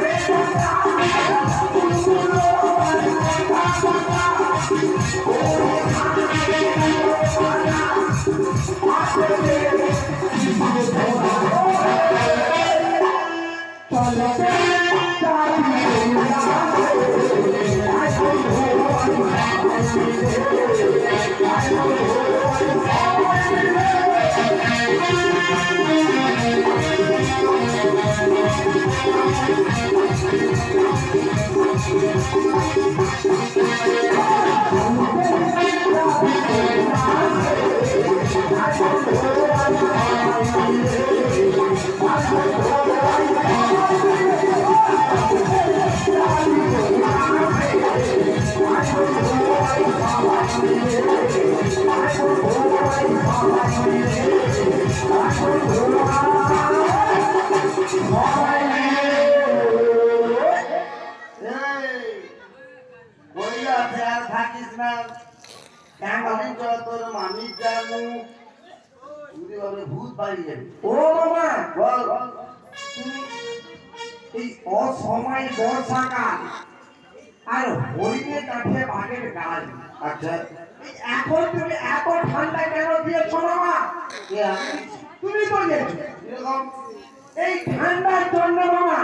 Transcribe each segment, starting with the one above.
এই, আমি তো তোর জানু তুই ওরে ভূত বাড়ি যাবি। ও বাবা! বল বল তুমি এই অসময় বর্ষাকাল। আর হরিণের কাছে বাঘের গাছ আচ্ছা। এখন তুমি এত ঠান্ডা কেন দিয়েছ বাবা? তুমি এরকম। এই ঠান্ডার জন্য বাবা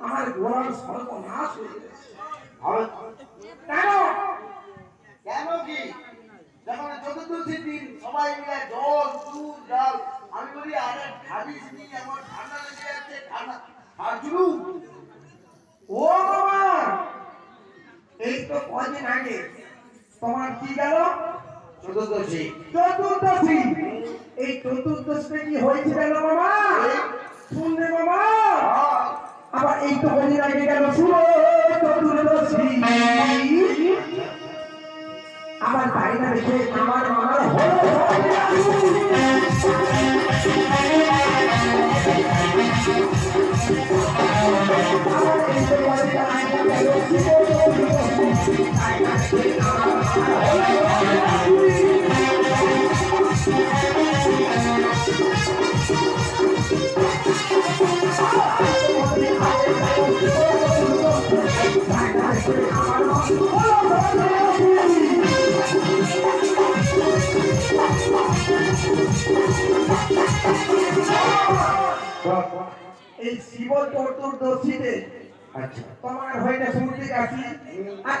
আমার গোড়ার সর্বনাশ হয়ে গেছে হবে কেন কেন কি যখন চতুর্দশী দিন সবাই মিলে জল দুধ ডাল আমি বলি আরে খাবিস নি এমন ঠান্ডা লেগে যাচ্ছে ঠান্ডা আর জুলু ও বাবা এই তো কদিন আগে তোমার কি গেল চতুর্দশী চতুর্দশী এই চতুর্দশীতে কি হয়েছে গেল বাবা শুনলে বাবা আবার এই তো কদিন আগে গেল চতুর্দশী আমার বাড়িটা দেখে আমার মামার হলো এই শিব চতুর্দশীতে আচ্ছা। তোমার হয়েছে সর্দি কাশি আর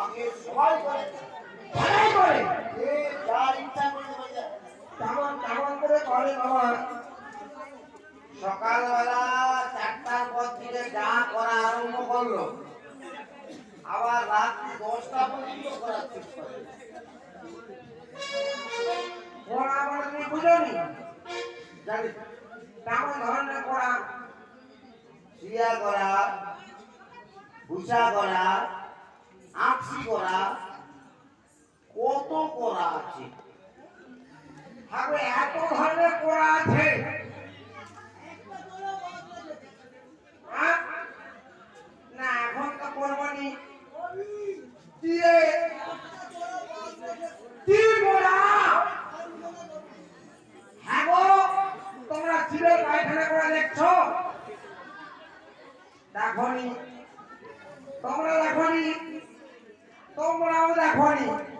সবাই করে। সবাই করে। যে যার ইচ্ছা করে বলে কেমন কেমন করে করে বাবা। সকালবেলা চারটার পর থেকে যা করা আরম্ভ করল। আবার রাত্রি দশটা পর্যন্ত করার চেষ্টা করে পড়া মানে তুমি বুঝনি? জানি। কেমন ধরনের পড়া করা করা আঁকশি করা, কত করা আছে? হবে এত ধরনের পড়া আছে? না, এখন তো করব নি দিয়ে হ্যাঁ তোমরা ছিলে পায়খানা করে দেখছ? দেখনি। তোমরা দেখনি তোমরাও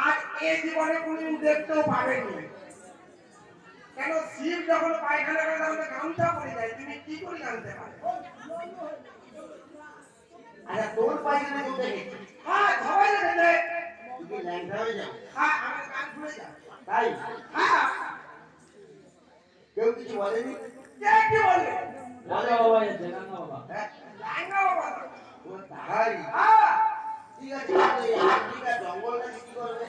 আর এ জীবনে কোনদিন দেখতেও পাবেনি। কেন? শিব যখন পায়খানা করে তখন তো গামছা পরে যায়। তুমি কি করে জানতে পারো আচ্ছা তোর পায়খানা গেছে হ্যাঁ সবাই দেখেছে তুই কি ল্যাংটা হয়ে যাও হ্যাঁ আমার কান খুলে যায় তাই? হ্যাঁ। কেউ কিছু বলেনি? কে কি বলে? রাজা বাবা রাজা বাবা। হ্যাঁ। জাঙ্গা বাবা ও তাহাই হ্যাঁ। Dia cakap, "Ya, dia dah.